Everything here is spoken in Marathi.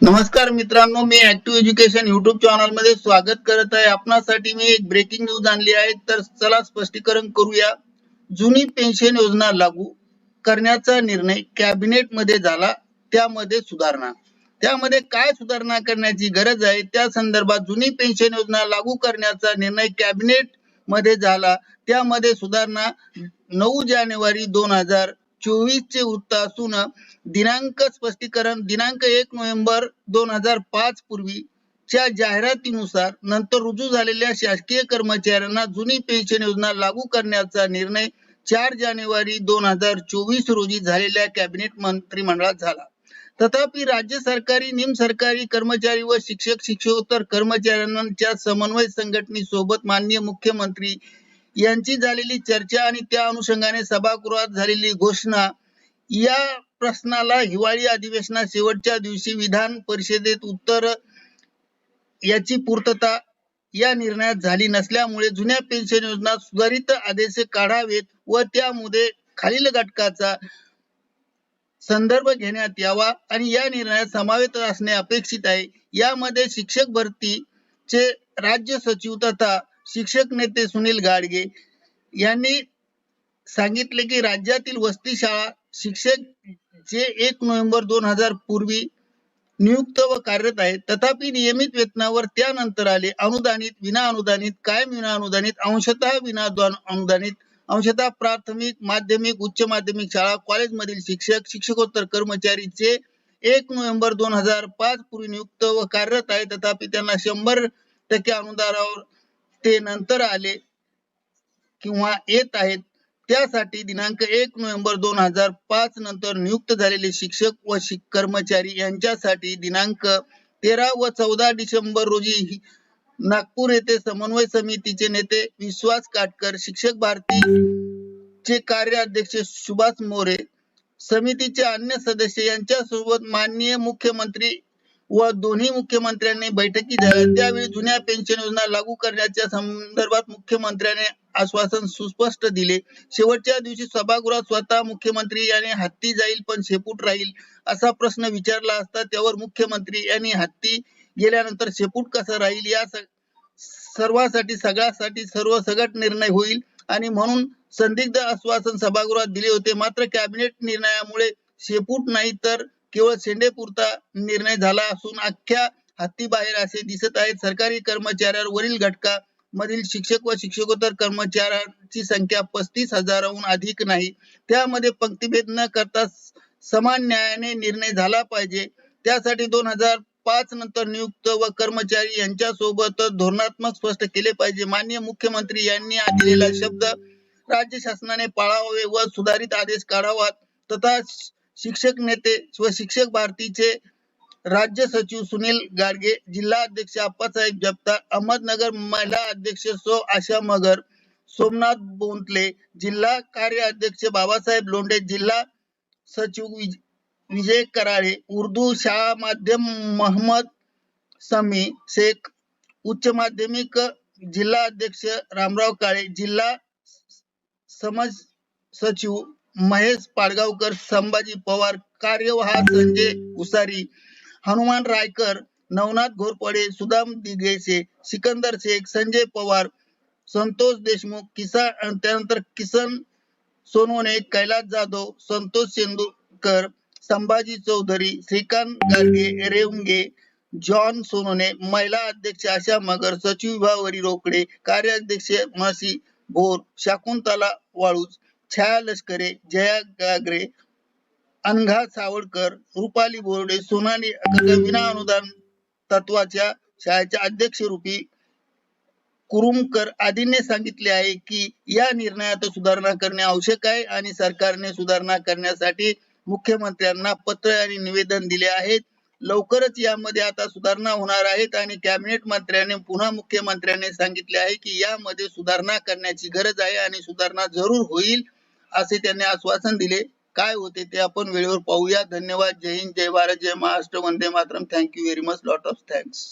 नमस्कार मित्रांनो मी ऍक्टिव्ह एज्युकेशन युट्यूब चॅनलमध्ये स्वागत करत आहे. आपणासाठी मी एक ब्रेकिंग न्यूज आणली आहे. तर चला स्पष्टीकरण करूया. जुनी पेन्शन योजना लागू करण्याचा निर्णय कॅबिनेटमध्ये झाला. त्यामध्ये सुधारणा. त्यामध्ये काय सुधारणा करण्याची गरज आहे? त्या संदर्भात जुनी पेन्शन योजना लागू करण्याचा निर्णय कॅबिनेटमध्ये झाला. त्यामध्ये सुधारणा नऊ जानेवारी दोन हजार चोवीस चे वृत्त असून दिनांक स्पष्टीकरण दिनांक एक नोव्हेंबर दोन हजार पाच पूर्वी च्या जाहिरातीनुसार नंतर रुजू झालेल्या शासकीय कर्मचाऱ्यांना जुनी पेन्शन योजना लागू करण्याचा निर्णय चार जानेवारी दोन हजार चोवीस रोजी झालेल्या कॅबिनेट मंत्रिमंडळात झाला. तथापि राज्य सरकारी निम सरकारी कर्मचारी व शिक्षक शिक्षकोत्तर कर्मचाऱ्यांच्या समन्वय संघटनेसोबत माननीय मुख्यमंत्री यांची झालेली चर्चा आणि त्या अनुषंगाने सभागृहात झालेली घोषणा या प्रश्नाला हिवाळी अधिवेशनात शेवटच्या दिवशी विधान परिषदेत उत्तर याची पूर्तता या निर्णयात झाली नसल्यामुळे जुन्या पेन्शन योजना सुधारित आदेश काढावेत व त्यामध्ये खालील घटकाचा संदर्भ घेण्यात यावा आणि या निर्णयात समावेश असणे अपेक्षित आहे. यामध्ये शिक्षक भरतीचे राज्य सचिव तथा शिक्षक नेते सुनील गाडगे यांनी सांगितले की राज्यातील वस्ती शाळा शिक्षक जे एक नोव्हेंबर दोन हजार पूर्वी नियुक्त व कार्यरत आहेत. तथापि नियमित वेतनावर त्यानंतर आले. अनुदानित विना अनुदानित कायम विना अनुदानित अंशतः विना अनुदानित अंशतः प्राथमिक माध्यमिक उच्च माध्यमिक शाळा कॉलेजमधील शिक्षक शिक्षकोत्तर कर्मचारी जे एक नोव्हेंबर दोन हजार पाच पूर्वी नियुक्त व कार्यरत आहे तथापि त्यांना शंभर टक्के अनुदानावर ते नंतर आले किंवा येत आहेत त्यासाठी दिनांक एक नोव्हेंबर दोन हजार पाच नंतर नियुक्त झालेले शिक्षक व कर्मचारी यांच्यासाठी दिनांक तेरा व चौदा डिसेंबर रोजी नागपूर येथे समन्वय समितीचे नेते विश्वास काटकर शिक्षक भारती चे कार्याध्यक्ष सुभाष मोरे समितीचे अन्य सदस्य यांच्यासोबत माननीय मुख्यमंत्री व दोन्ही मुख्यमंत्र्यांनी बैठकी झाल्या त्यावेळी जुन्या पेन्शन योजना लागू करण्याच्या संदर्भात मुख्यमंत्र्यांनी आश्वासन सुस्पष्ट दिले. शेवटच्या दिवशी सभागृहात स्वतः मुख्यमंत्री यांनी हत्ती जाईल पण शेपूट राहील असा प्रश्न विचारला असता त्यावर मुख्यमंत्री यांनी हत्ती गेल्यानंतर शेपूट कसं राहील या सर्वासाठी सगळ्यासाठी सर्व सगट निर्णय होईल आणि म्हणून संदिग्ध आश्वासन सभागृहात दिले होते. मात्र कॅबिनेट निर्णयामुळे शेपूट नाही तर केवळ सेंडेपुरता निर्णय झाला असून अख्ख्या हत्ती बाहेर असे दिसत आहेत. सरकारी कर्मचाऱ्यांवर वरील घटका मधील शिक्षक व शिक्षकोत्तर कर्मचाऱ्यांची संख्या पस्तीस हजाराहून अधिक नाही. त्यामध्ये पंक्तीभेद न करता समान न्यायाने निर्णय झाला पाहिजे. त्यासाठी दोन हजार पाच नंतर नियुक्त व कर्मचारी यांच्या सोबत धोरणात्मक स्पष्ट केले पाहिजे. माननीय मुख्यमंत्री यांनी दिलेला शब्द राज्य शासनाने पाळावे व सुधारित आदेश काढावा तथा शिक्षक नेते व शिक्षक भारतीचे राज्य सचिव सुनील गाडगे जिल्हा अध्यक्ष अप्पासाहेब जगताप अहमदनगर महिला अध्यक्ष सो आशा मगर सोमनाथ बोंतले जिल्हा कार्य अध्यक्ष बाबासाहेब लोंढे जिल्हा सचिव विजय कराळे उर्दू शाळा माध्यम मोहम्मद समी शेख उच्च माध्यमिक जिल्हा अध्यक्ष रामराव काळे जिल्हा समाज सचिव महेश पाडगावकर संभाजी पवार कार्यवाह संजय उसारी हनुमान रायकर नवनाथ घोरपडे सुदाम दिगेसे सिकंदर शेख संजय पवार संतोष देशमुख किसान त्यानंतर किसन सोनवणे कैलास जाधव संतोष सेंदुरकर संभाजी चौधरी श्रीकांत गाडगे रेवंगे जॉन सोनोने महिला अध्यक्ष आशा मगर सचिव विभावरी रोकडे कार्याध्यक्ष मासी भोर शाकुंतला वाळूज छाया लष्करे जया गागरे अनघा सावडकर रुपाली बोर्डे सोनाली विना अनुदान तत्वाच्या शाळेच्या अध्यक्ष रूपी कुरुमकर आदींनी सांगितले आहे की या निर्णयात सुधारणा करणे आवश्यक आहे आणि सरकारने सुधारणा करण्यासाठी मुख्यमंत्र्यांना पत्र आणि निवेदन दिले आहेत. लवकरच यामध्ये आता सुधारणा होणार आहेत आणि कॅबिनेट मंत्र्याने पुन्हा मुख्यमंत्र्यांनी सांगितले आहे की यामध्ये सुधारणा करण्याची गरज आहे आणि सुधारणा जरूर होईल. असे त्यांनी आश्वासन दिले. काय होते ते आपण वेळेवर पाहूया. धन्यवाद. जय हिंद. जय भारत. जय महाराष्ट्र. वंदे Mataram. Thank you very much lot of thanks